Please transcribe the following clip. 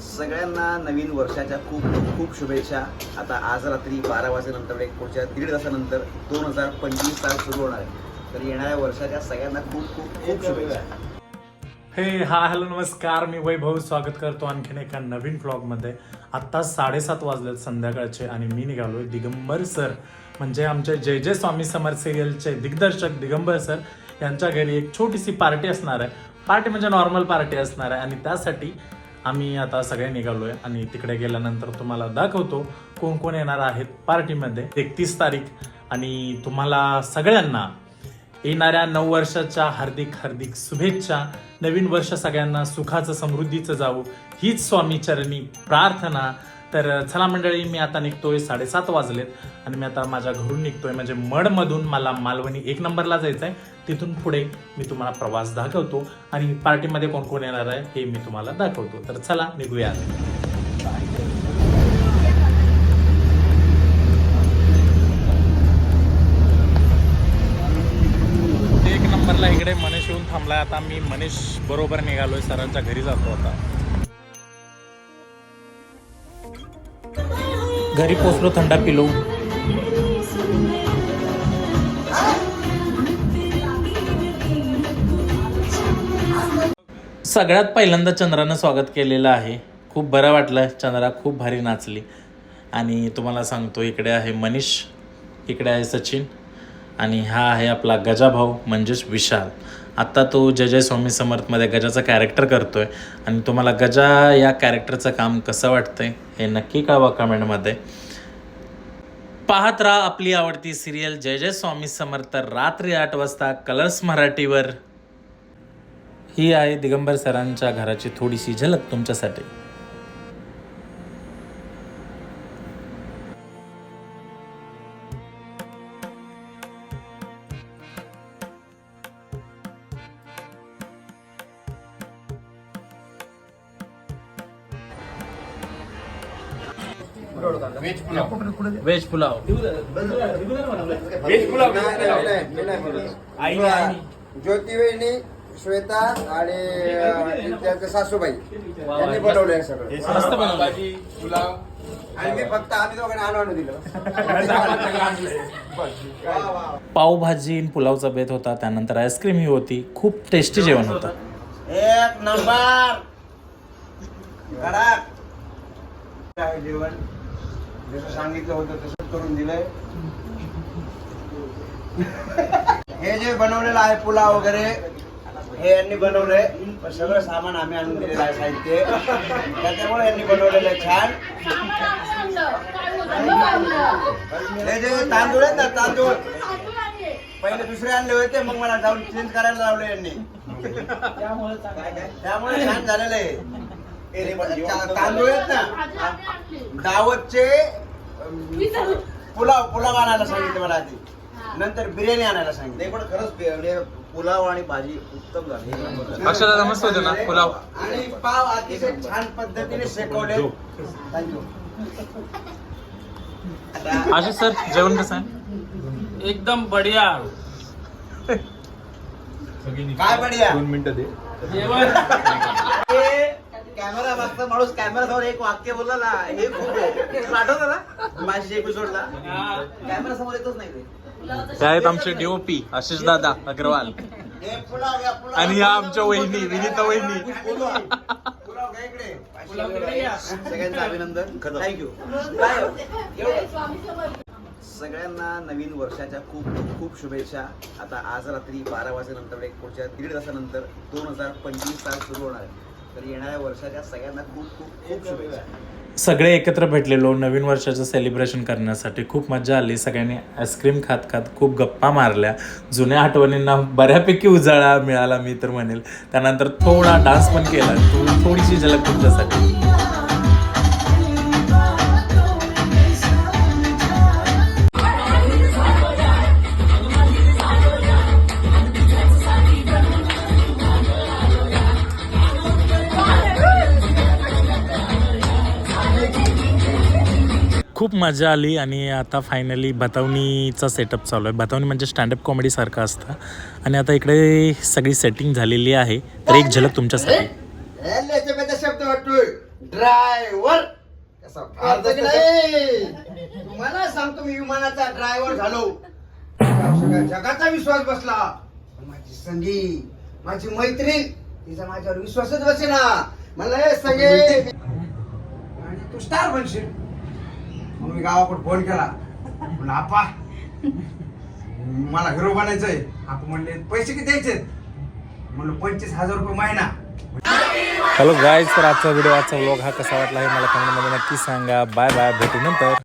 सगळ्यांना नवीन वर्षाच्या खूप खूप शुभेच्छा. आता आज रात्री बारा वाजेनंतर एक पुढच्या दीड तासानंतर दोन हजार पंचवीस साल सुरू होणार आहे. तर येणाऱ्या वर्षाच्या सगळ्यांना खूप खूप खूप शुभेच्छा. हे हा हॅलो नमस्कार. मी वैभव स्वागत करतो आणखीन एका नवीन व्लॉगमध्ये आत्ता साडेसात वाजलेत संध्याकाळचे आणि मी निघालोय दिगंबर सर. म्हणजे आमचे जय जय स्वामी समर सिरियलचे दिग्दर्शक दिगंबर सर यांच्या घरी एक छोटीशी पार्टी असणार आहे. पार्टी म्हणजे नॉर्मल पार्टी असणार आहे आणि त्यासाठी आम्ही आता सगळे निघालोय आणि तिकडे गेल्यानंतर तुम्हाला दाखवतो कोण कोण येणार आहेत पार्टीमध्ये. एकतीस तारीख आणि तुम्हाला सगळ्यांना येणाऱ्या नऊ वर्षाच्या हार्दिक हार्दिक शुभेच्छा. नवीन वर्ष सगळ्यांना सुखाचं समृद्धीचं जावं. हीच स्वामी चरणी प्रार्थना. तर चला मंडळी मी आता निघतोय साडेसात वाजलेत आणि मी आता माझ्या घरून निघतोय. म्हणजे मडमधून मला मालवणी एक नंबरला जायचं आहे तिथून पुढे मी तुम्हाला प्रवास दाखवतो आणि पार्टीमध्ये कोण कोण येणार आहे हे मी तुम्हाला दाखवतो. तर चला निघूया. एक नंबरला इकडे मनीष येऊन थांबलाय. आता मी मनीष बरोबर निघालोय सरांच्या घरी जातो आता. घरी पोचलो थंडा पिलो. सगळ्यात पहिल्यांदा चंद्रानं स्वागत केलेलं आहे. खूप बरं वाटलं चंद्रा खूप भारी नाचली. आणि तुम्हाला सांगतो इकडे आहे मनीष इकडे आहे सचिन आणि हा आहे आपला गजाभाऊ म्हणजेच विशाल. आत्ता तो जय जय स्वामी समर्थमध्ये गजाचं कॅरेक्टर करतो आहे आणि तुम्हाला गजा या कॅरेक्टरचं काम कसं वाटतंय हे नक्की कळवा कमेंटमध्ये. पाहत राहा आपली आवडती सिरियल जय जय स्वामी समर्थ रात्री आठ वाजता कलर्स मराठीवर. ही आहे दिगंबर सरांच्या घराची थोडीशी झलक तुमच्यासाठी. व्हेज पुलाव आई आई. ज्योती वहिनी श्वेता आणि अं, त्यांच्या सासूबाई. यांनी बनवलंय सगळं. मस्त बनवलं. आणि मी फक्त आम्ही दोघांनी आणून आणून दिलं. पावभाजी आणि पुलावचा बेत होता त्यानंतर आईस्क्रीम ही होती. खूप टेस्टी जेवण होतं. एक नंबर. कडक. जेवण? जसं सांगितलं होतं तसंच करून दिलंय. हे जे बनवलेलं आहे पुलाव वगैरे हे यांनी बनवलंय. पण सगळं सामान आम्ही आणून दिलेलं आहे साहित्य. त्याच्यामुळे यांनी बनवलेलं आहे छान. हे जे तांदूळ आहेत ना तांदूळ. पहिले दुसरे आणले होते मग मला जाऊन चेंज करायला लावले यांनी. त्यामुळे छान झालेलं आहे. तांदूळ आहेत ना? दावतचे पुलाव पुलाव आणायला सांगितलं मला आधी. नंतर बिर्याणी आणायला सांगितलं. पण खरंच म्हणजे पुलाव आणि भाजी उत्तम झाली. एक नंबर झाली. अक्षरशः मस्त होतं ना, पुलाव. आणि पाव अतिशय छान पद्धतीने शेकवले. थँक्यू आशिष सर जेवण कसं आहे? एकदम बढिया. काय बढिया? जेवण. कॅमेरा मागचा माणूस कॅमेरा समोर एक वाक्य बोलला ना हे खूप आहे. तुला आठवतं ना? माझ्या एपिसोडला कॅमेरा समोर येतच नाही ते. आहेत आमचे डीओपी आशिष दादा अग्रवाल. आणि या आमच्या वहिनी विनीता वहिनी. पुलाव घ्या इकडे. सगळ्यांचं अभिनंदन. थँक्यू सगळ्यांना नवीन वर्षाच्या खूप खूप शुभेच्छा. आता आज रात्री बारा वाजेनंतर एक पुढच्या दीड तासानंतर दोन हजार पंचवीस साल सुरू होणार आहे. तर येणाऱ्या वर्षाच्या सगळ्यांना खूप खूप खूप शुभेच्छा. सगळे एकत्र भेटलेलो नवीन वर्षाचं सेलिब्रेशन करण्यासाठी खूप मजा आली. सगळ्यांनी आईस्क्रीम खात खात खूप गप्पा मारल्या. जुन्या आठवणींना बऱ्यापैकी उजाळा मिळाला मी तर म्हणेल. त्यानंतर थोडा डान्स पण केला. थोडीशी झलक तुमच्यासाठी. खूप मजा आली आणि आता फायनली बतावणीचा सेटअप चालू आहे. बतावणी म्हणजे स्टँडअप कॉमेडीसारखं असतं. आणि आता इकडे सगळी सेटिंग झालेली आहे. तर एक झलक तुमच्यासाठी. शब्द वाटतोय ड्रायव्हर तुम्हाला सांगतो मी विमानाचा ड्रायव्हर झालो. जगाचा विश्वास बसला. माझी संगी माझी मैत्रीण तिचा माझ्यावर विश्वासच बसेना. मला हे सगळे आणि तू स्टार बनशील. म्हणून मी गावाकडे फोन केला. म्हणलं आपा मला हिरो बनायचंय. आपण म्हणले पैसे किती द्यायचे? म्हणलं पंचवीस हजार रुपये महिना. हॅलो गाईज तर आजचा व्हिडिओ आजचा व्लॉग हा कसा वाटला हे मला कमेंटमध्ये नक्की सांगा. बाय बाय भेटू नंतर.